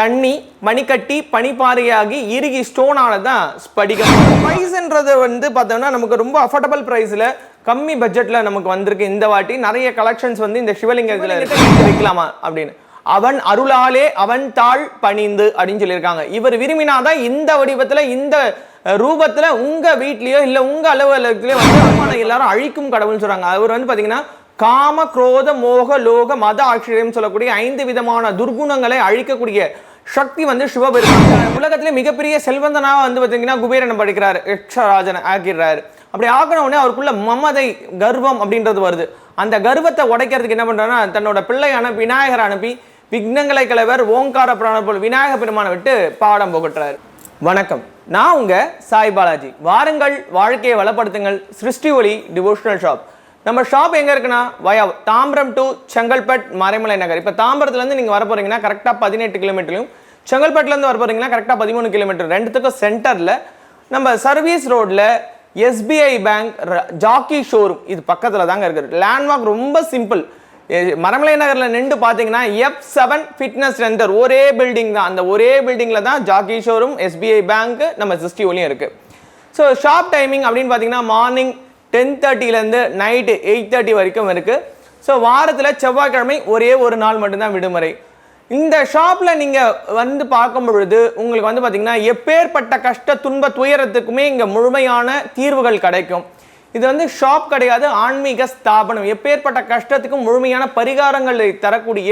தண்ணி மணிக்கட்டி பனிப்பாறையாகி இறுகி ஸ்டோனால தான் ஸ்படிகம். ப்ரைஸ்ன்றது வந்து பார்த்தோம்னா நமக்கு ரொம்ப அஃபோர்டபுள் ப்ரைஸில் கம்மி பட்ஜெட்டில் நமக்கு வந்திருக்கு இந்த வாட்டி. நிறைய கலெக்ஷன்ஸ் வந்து இந்த சிவலிங்கத்தில் வைக்கலாமா அப்படின்னு. அவன் அருளாலே அவன் தாள் பணிந்து அப்படின்னு சொல்லியிருக்காங்க. இவர் விரும்பினாதான் இந்த வடிவத்துல இந்த ரூபத்துல உங்க வீட்லயோ இல்ல உங்க அலுவலகத்திலயோ வந்து அவமான எல்லாரும் அழிக்கும் கடவுள்னு சொல்றாங்க. அவர் வந்து பாத்தீங்கன்னா காம குரோத மோக லோக மத ஆச்சரியம் சொல்லக்கூடிய ஐந்து விதமான துர்குணங்களை அழிக்கக்கூடிய சக்தி வந்து சிவபெருமான். உலகத்திலே மிகப்பெரிய செல்வந்தனாக வந்து பார்த்தீங்கன்னா குபேரனை படிக்கிறாரு. யக்ஷராஜனை ஆக்கிடுறாரு. அப்படி ஆக்கின உடனே அவருக்குள்ள மமதை கர்வம் அப்படின்றது வருது. அந்த கர்வத்தை உடைக்கிறதுக்கு என்ன பண்ணுறாருன்னா தன்னோட பிள்ளையான விநாயகர் அனுப்பி விக்னங்களை கலைவர் ஓங்கார பிராண போல் விநாயக பெருமானை விட்டு பாடம் புகட்டுறாரு. வணக்கம். நான் உங்கள் சாய் பாலாஜி. வாருங்கள் வாழ்க்கையை வளப்படுத்துங்கள். சிருஷ்டி ஒளி டிவோஷனல் ஷாப். நம்ம ஷாப் எங்கே இருக்குன்னா? Via Tambaram to Chengalpattu Maraimalai Nagar. இப்போ தாம்பரத்துலேருந்து நீங்கள் வர போகிறீங்கன்னா கரெக்டாக பதினெட்டு கிலோமீட்டர்லையும் செங்கல்பட்டுலேருந்து வர போகிறீங்கன்னா கரெக்டாக பதிமூணு கிலோமீட்டர் ரெண்டுத்துக்கும் சென்டரில் நம்ம சர்வீஸ் ரோட்டில் எஸ்பிஐ பேங்க் ஜாக்கி ஷோரூம் இது பக்கத்தில் தாங்க இருக்குது. லேண்ட்மார்க் ரொம்ப சிம்பிள் மரமலை நகரில் நின்று பார்த்தீங்கன்னா எஃப் செவன் ஃபிட்னஸ் சென்டர் ஒரே பில்டிங் தான். அந்த ஒரே பில்டிங்கில் தான் ஜாக்கி ஷோரூம் எஸ்பிஐ பேங்க் நம்ம சிஸ்டி ஒலியும் இருக்குது ஸோ ஷாப் டைமிங் அப்படின்னு பார்த்தீங்கன்னா மார்னிங் டென் தேர்ட்டிலேருந்து நைட்டு எயிட் தேர்ட்டி வரைக்கும் இருக்குது ஸோ வாரத்தில் செவ்வாய்க்கிழமை ஒரே ஒரு நாள் மட்டும்தான் விடுமுறை. இந்த ஷாப்பில் நீங்கள் வந்து பார்க்கும் பொழுது உங்களுக்கு வந்து பார்த்திங்கன்னா எப்பேற்பட்ட கஷ்ட துன்ப துயரத்துக்குமே இங்கே முழுமையான தீர்வுகள் கிடைக்கும். இது வந்து ஷாப் கிடையாது ஆன்மீக ஸ்தாபனம். எப்பேற்பட்ட கஷ்டத்துக்கும் முழுமையான பரிகாரங்களை தரக்கூடிய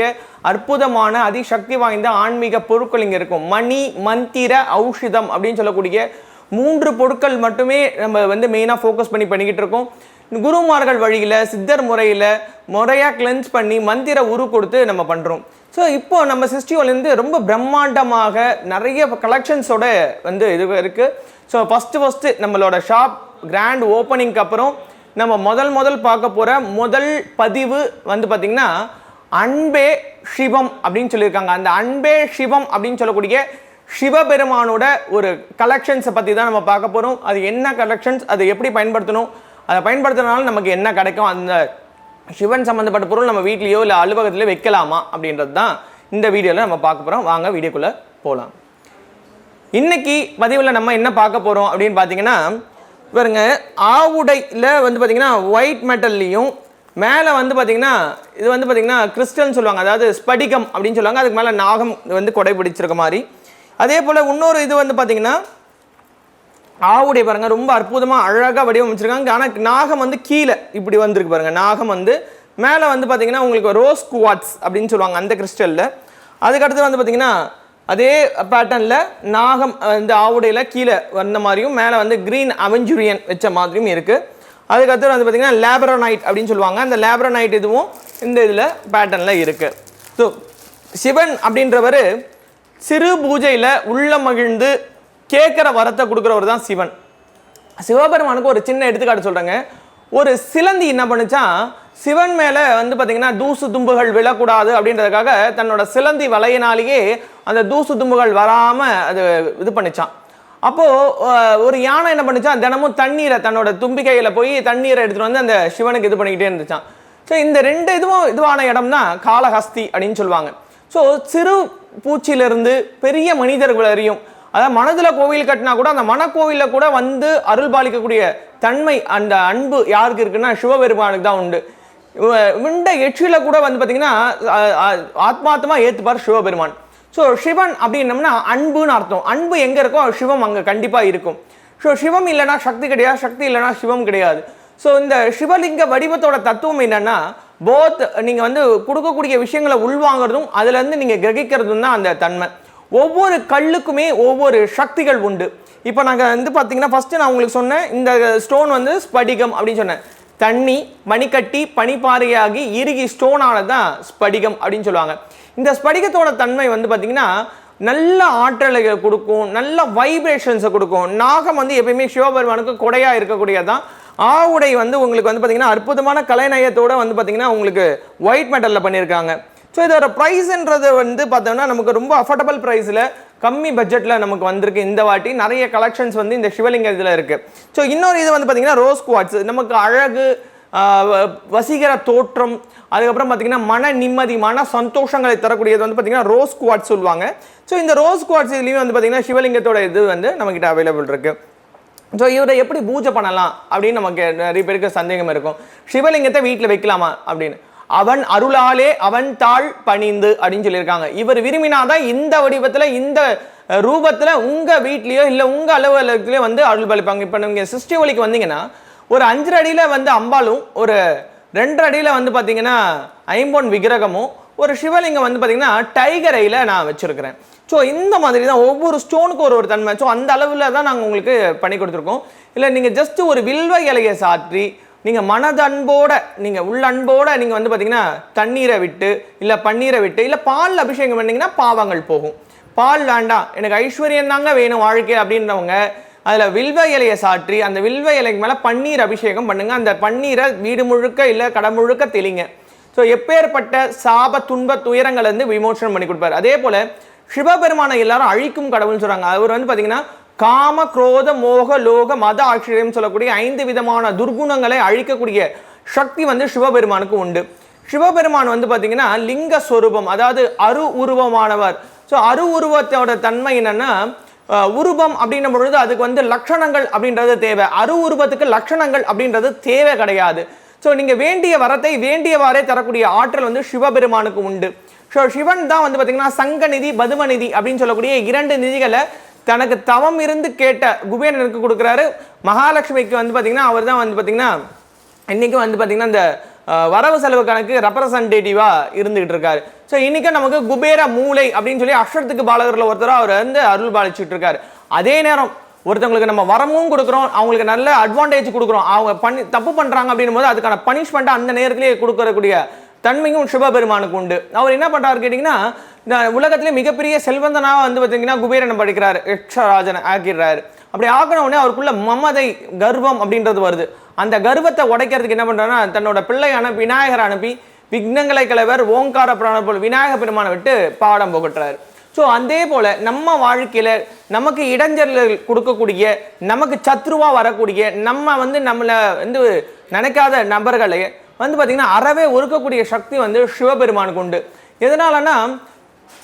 அற்புதமான அதிசக்தி வாய்ந்த ஆன்மீக பொருட்கள் இங்கே இருக்கும். மணி மந்திர ஔஷதம் அப்படின்னு சொல்லக்கூடிய மூன்று பொருட்கள் மட்டுமே நம்ம வந்து மெயினாக ஃபோக்கஸ் பண்ணி பண்ணிக்கிட்டு இருக்கோம். குருமார்கள் வழியில் சித்தர் முறையில் முறையாக கிளென்ஸ் பண்ணி மந்திர உரு கொடுத்து நம்ம பண்ணுறோம் ஸோ இப்போ நம்ம சிஸ்டியோலேருந்து ரொம்ப பிரம்மாண்டமாக நிறைய கலெக்ஷன்ஸோட வந்து இது இருக்குது ஸோ ஃபஸ்ட்டு ஃபஸ்ட்டு நம்மளோட ஷாப் கிராண்ட் ஓப்பனிங்க்கு அப்புறம் நம்ம முதல் முதல் பார்க்க போகிற முதல் பதிவு வந்து பார்த்திங்கன்னா அன்பே சிவம் அப்படின்னு சொல்லியிருக்காங்க. அந்த அன்பே சிவம் அப்படின்னு சொல்லக்கூடிய சிவபெருமானோட ஒரு கலெக்ஷன்ஸை பற்றி தான் நம்ம பார்க்க போகிறோம் அது என்ன கலெக்ஷன்ஸ் அதை எப்படி பயன்படுத்தணும் அதை பயன்படுத்துறதுனால நமக்கு என்ன கிடைக்கும் அந்த சிவன் சம்மந்தப்பட்ட பொருள் நம்ம வீட்லேயோ இல்லை அலுவலகத்திலயோ வைக்கலாமா அப்படின்றது தான் இந்த வீடியோவில் நம்ம பார்க்க போகிறோம் வாங்க வீடியோக்குள்ளே போகலாம் இன்னைக்கு பதிவில் நம்ம என்ன பார்க்க போகிறோம் அப்படின்னு பார்த்தீங்கன்னா பாருங்க ஆவுடையில் வந்து பார்த்தீங்கன்னா ஒயிட் மெட்டல்லையும் மேலே வந்து பார்த்தீங்கன்னா இது வந்து பார்த்தீங்கன்னா கிறிஸ்டல்னு சொல்லுவாங்க. அதாவது ஸ்படிகம் அப்படின்னு சொல்லுவாங்க. அதுக்கு மேலே நாகம் வந்து கொடை பிடிச்சிருக்க மாதிரி அதே போல் இன்னொரு இது வந்து பார்த்தீங்கன்னா ஆவுடைய பாருங்க ரொம்ப அற்புதமாக அழகாக வடிவமைச்சிருக்காங்க. ஆனால் நாகம் வந்து கீழே இப்படி வந்திருக்கு பாருங்க. நாகம் வந்து மேலே வந்து பார்த்தீங்கன்னா உங்களுக்கு ரோஸ் குவாட்ஸ் அப்படின்னு சொல்லுவாங்க அந்த கிறிஸ்டலில் அதுக்கடுத்து வந்து பார்த்தீங்கன்னா அதே பேட்டர்னில் நாகம் வந்து ஆவுடையில் கீழே வந்த மாதிரியும் மேலே வந்து க்ரீன் அவெஞ்சுரியன் வச்ச மாதிரியும் இருக்குது அதுக்கடுத்து வந்து பார்த்திங்கன்னா லேபரனைட் அப்படின்னு சொல்லுவாங்க. அந்த லேபரனைட் இதுவும் இந்த இதில் பேட்டர்னில் இருக்குது ஸோ சிவன் அப்படின்றவர் சிறு பூஜையில் உள்ள மகிழ்ந்து கேட்குற வரத்தை கொடுக்குறவர் தான் சிவன். சிவபெருமானுக்கு ஒரு சின்ன எடுத்துக்காட்டு சொல்கிறேங்க ஒரு சிலந்தி என்ன பண்ணுச்சான் சிவன் மேலே வந்து பார்த்தீங்கன்னா தூசு தும்புகள் விழக்கூடாது அப்படின்றதுக்காக தன்னோட சிலந்தி வலையினாலேயே அந்த தூசு தும்புகள் வராமல் அது இது பண்ணிச்சான். அப்போது ஒரு யானை என்ன பண்ணிச்சான் தினமும் தண்ணீரை தன்னோட தும்பிக்கையில் போய் தண்ணீரை எடுத்துகிட்டு வந்து அந்த சிவனுக்கு இது பண்ணிக்கிட்டே இருந்துச்சான் ஸோ இந்த ரெண்டு இதுவும் இதுவான இடம் தான் காளஹஸ்தி அப்படின்னு சொல்லுவாங்க. ஸோ சிறு பூச்சியிலிருந்து பெரிய மனிதர்கள் அறியும் அதாவது மனதில் கோவில் கட்டினா கூட அந்த மனக்கோவிலில் கூட வந்து அருள் பாலிக்கக்கூடிய தன்மை அந்த அன்பு யாருக்கு இருக்குன்னா சிவபெருமானுக்கு தான் உண்டு. விண்ட எச்சில கூட வந்து பார்த்தீங்கன்னா ஆத்மாத்தமாக ஏற்றுப்பார் சிவபெருமான். ஸோ சிவன் அப்படின்னம்னா அன்புன்னு அர்த்தம். அன்பு எங்கே இருக்கோ சிவம் அங்கே கண்டிப்பாக இருக்கும். ஸோ சிவம் இல்லைன்னா சக்தி கிடையாது சக்தி இல்லைன்னா சிவம் கிடையாது. ஸோ இந்த சிவலிங்க வடிவத்தோட தத்துவம் என்னென்னா போத் நீங்கள் வந்து கொடுக்கக்கூடிய விஷயங்களை உள்வாங்குறதும் அதுலேருந்து நீங்கள் கிரகிக்கிறதும் தான் அந்த தன்மை. ஒவ்வொரு கல்லுக்குமே ஒவ்வொரு சக்திகள் உண்டு. இப்போ நாங்கள் வந்து பார்த்தீங்கன்னா ஃபஸ்ட்டு நான் உங்களுக்கு சொன்னேன் இந்த ஸ்டோன் வந்து ஸ்படிகம் அப்படின்னு சொன்னேன். தண்ணி மணிக்கட்டி பனிப்பாறையாகி இறுகி ஸ்டோனானது தான் ஸ்படிகம் அப்படின்னு சொல்லுவாங்க. இந்த ஸ்படிகத்தோட தன்மை வந்து பார்த்தீங்கன்னா நல்ல ஆற்றலை கொடுக்கும் நல்ல வைப்ரேஷன்ஸை கொடுக்கும். நாகம் வந்து எப்பயுமே சிவபெருமானுக்கு கொடையாக இருக்கக்கூடியதான் ஆவுடை வந்து உங்களுக்கு வந்து பார்த்தீங்கன்னா அற்புதமான கலைநயத்தோட வந்து பார்த்தீங்கன்னா உங்களுக்கு ஒயிட் மெட்டலில் பண்ணியிருக்காங்க ஸோ இதோட ப்ரைஸ்ன்றது வந்து பார்த்தோம்னா நமக்கு ரொம்ப அஃபோர்டபுள் ப்ரைஸில் கம்மி பட்ஜெட்டில் நமக்கு வந்திருக்கு. இந்த வாட்டி நிறைய கலெக்ஷன்ஸ் வந்து இந்த சிவலிங்க இதில் இருக்குது ஸோ இன்னொரு இது வந்து பார்த்தீங்கன்னா ரோஸ் குவாட்ஸ் நமக்கு அழகு வசீகர தோற்றம் அதுக்கப்புறம் பார்த்தீங்கன்னா மன நிம்மதி மன சந்தோஷங்களை தரக்கூடியது வந்து பார்த்தீங்கன்னா ரோஸ் குவாட்ஸ் சொல்லுவாங்க. ஸோ இந்த ரோஸ் குவாட்ஸ் இதுலேயும் வந்து பார்த்தீங்கன்னா சிவலிங்கத்தோட இது வந்து நம்மக்கிட்ட அவைலபிள் இருக்குது ஸோ இவரை எப்படி பூஜை பண்ணலாம் அப்படின்னு நமக்கு நிறைய பேருக்கு சந்தேகம் இருக்கும். சிவலிங்கத்தை வீட்டில் வைக்கலாமா அப்படின்னு. அவன் அருளாலே அவன் தாழ் பணிந்து அப்படின்னு சொல்லியிருக்காங்க. இவர் விரும்பினாதான் இந்த வடிவத்தில் இந்த ரூபத்தில் உங்கள் வீட்லேயோ இல்லை உங்கள் அலுவலகத்திலயோ வந்து அருள் பலிப்பாங்க இப்போ நீங்கள் சிருஷ்டி ஒலிக்கு வந்தீங்கன்னா ஒரு அஞ்சு அடியில் வந்து அம்பாலும் ஒரு ரெண்டு அடியில் வந்து பார்த்தீங்கன்னா ஐம்பொன் விக்கிரகமும் ஒரு சிவலிங்கம் வந்து பார்த்திங்கன்னா டைகர் ஐயில் நான் வச்சுருக்கிறேன். ஸோ இந்த மாதிரி தான் ஒவ்வொரு ஸ்டோனுக்கும் ஒரு ஒரு தன்மை. ஸோ அந்த அளவில் தான் நாங்கள் உங்களுக்கு பண்ணி கொடுத்துருக்கோம். இல்லை நீங்கள் ஜஸ்ட் ஒரு வில்வ இலையை சாற்றி நீங்கள் மனதன்போட நீங்கள் உள்ளன்போட நீங்கள் வந்து பார்த்தீங்கன்னா தண்ணீரை விட்டு இல்லை பன்னீரை விட்டு இல்லை பால் அபிஷேகம் பண்ணிங்கன்னா பாவங்கள் போகும். பால் வேண்டாம். எனக்கு ஐஸ்வர்யம் தாங்க வேணும் வாழ்க்கை அப்படின்றவங்க அதில் வில்வ இலையை சாற்றி அந்த வில்வ இலைக்கு மேலே பன்னீர் அபிஷேகம் பண்ணுங்கள் அந்த பன்னீரை வீடு முழுக்க இல்லை கடை முழுக்க தெளிங்க. ஸோ எப்பேற்பட்ட சாப துன்ப துயரங்களை வந்து விமோசனம் பண்ணி கொடுப்பார். அதே போல சிவபெருமானை எல்லாரும் அழிக்கும் கடவுள்னு சொல்றாங்க. அவர் வந்து பார்த்தீங்கன்னா காம குரோத மோக லோக மத ஆச்சரியம் சொல்லக்கூடிய ஐந்து விதமான துர்குணங்களை அழிக்கக்கூடிய சக்தி வந்து சிவபெருமானுக்கு உண்டு. சிவபெருமான் வந்து பார்த்தீங்கன்னா லிங்க சொரூபம் அதாவது அரு உருவமானவர். ஸோ அரு உருவத்தோட தன்மை என்னன்னா உருவம் அப்படின்னும் பொழுது அதுக்கு வந்து லட்சணங்கள் அப்படின்றது தேவை. அரு உருவத்துக்கு லட்சணங்கள் அப்படின்றது தேவை கிடையாது. ஸோ நீங்கள் வேண்டிய வரத்தை வேண்டியவாறே தரக்கூடிய ஆற்றல் வந்து சிவபெருமானுக்கு உண்டு. ஸோ சிவன் தான் வந்து பார்த்தீங்கன்னா சங்க நிதி பதும நிதி அப்படின்னு சொல்லக்கூடிய இரண்டு நிதிகளை தனக்கு தவம் இருந்து கேட்ட குபேரனுக்கு கொடுக்குறாரு. மகாலட்சுமிக்கு வந்து பார்த்தீங்கன்னா அவர் தான் வந்து பார்த்தீங்கன்னா இன்னைக்கும் வந்து பார்த்தீங்கன்னா இந்த வரவு செலவு கணக்கு ரெப்ரசன்டேட்டிவாக இருந்துகிட்டு இருக்காரு. ஸோ இன்றைக்கும் நமக்கு குபேர மூளை அப்படின்னு சொல்லி அக்ஷரத்துக்கு பாலகரில் ஒருத்தராக அவர் வந்து அருள் பாலிச்சுட்டு இருக்காரு. அதே நேரம் ஒருத்தவங்களுக்கு நம்ம வரமும் கொடுக்குறோம் அவங்களுக்கு நல்ல அட்வான்டேஜ் கொடுக்குறோம். அவங்க பண்ணி தப்பு பண்ணுறாங்க அப்படின்னும் போது அதுக்கான பனிஷ்மெண்ட்டை அந்த நேரத்திலேயே கொடுக்கறக்கூடிய தன்மையும் சிவபெருமானுக்கு உண்டு. அவர் என்ன பண்ணுறாரு கேட்டிங்கன்னா இந்த உலகத்திலே மிகப்பெரிய செல்வந்தனாக வந்து பார்த்தீங்கன்னா குபேரனை படிக்கிறார். யக்ஷராஜனை ஆக்கிடுறாரு. அப்படி ஆக்கின உடனே அவருக்குள்ள மமதை கர்வம் அப்படின்றது வருது. அந்த கர்வத்தை உடைக்கிறதுக்கு என்ன பண்ணுறாருன்னா தன்னோட பிள்ளையான விநாயகரை அனுப்பி விக்னங்களை கலைவர் ஓங்கார பிராண விநாயக பெருமானை விட்டு பாடம் புகட்டுறாரு. ஸோ அதே போல் நம்ம வாழ்க்கையில் நமக்கு இடைஞ்சல்கள் கொடுக்கக்கூடிய நமக்கு சத்ருவா வரக்கூடிய நம்ம வந்து நம்மளை வந்து நினைக்காத நபர்களை வந்து பார்த்திங்கன்னா அறவே ஒருக்கக்கூடிய சக்தி வந்து சிவபெருமானுக்கு உண்டு எதனாலன்னா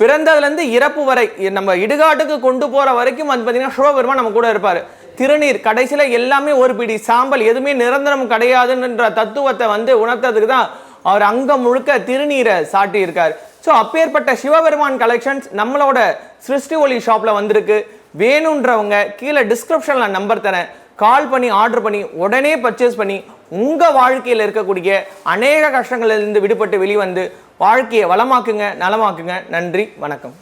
பிறந்ததுலேருந்து இறப்பு வரை நம்ம இடுகாட்டுக்கு கொண்டு போகிற வரைக்கும் வந்து பார்த்தீங்கன்னா சிவபெருமான் நம்ம கூட இருப்பார் திருநீர் கடைசியில் எல்லாமே ஒரு பிடி சாம்பல் எதுவுமே நிரந்தரம் கிடையாதுன்ற தத்துவத்தை வந்து உணர்த்ததுக்கு தான் அவர் அங்கம் முழுக்க திருநீரை சாட்டியிருக்கார் ஸோ அப்பேற்பட்ட சிவபெருமான் கலெக்ஷன்ஸ் நம்மளோட சிருஷ்டி ஒளி ஷாப்பில் வந்திருக்கு. வேணுன்றவங்க கீழே டிஸ்கிரிப்ஷனில் நம்பர் தரேன். கால் பண்ணி ஆர்டர் பண்ணி உடனே பர்ச்சேஸ் பண்ணி உங்கள் வாழ்க்கையில் இருக்கக்கூடிய அநேக கஷ்டங்களிலிருந்து விடுபட்டு வெளிவந்து வாழ்க்கையை வளமாக்குங்க நலமாக்குங்க. நன்றி வணக்கம்.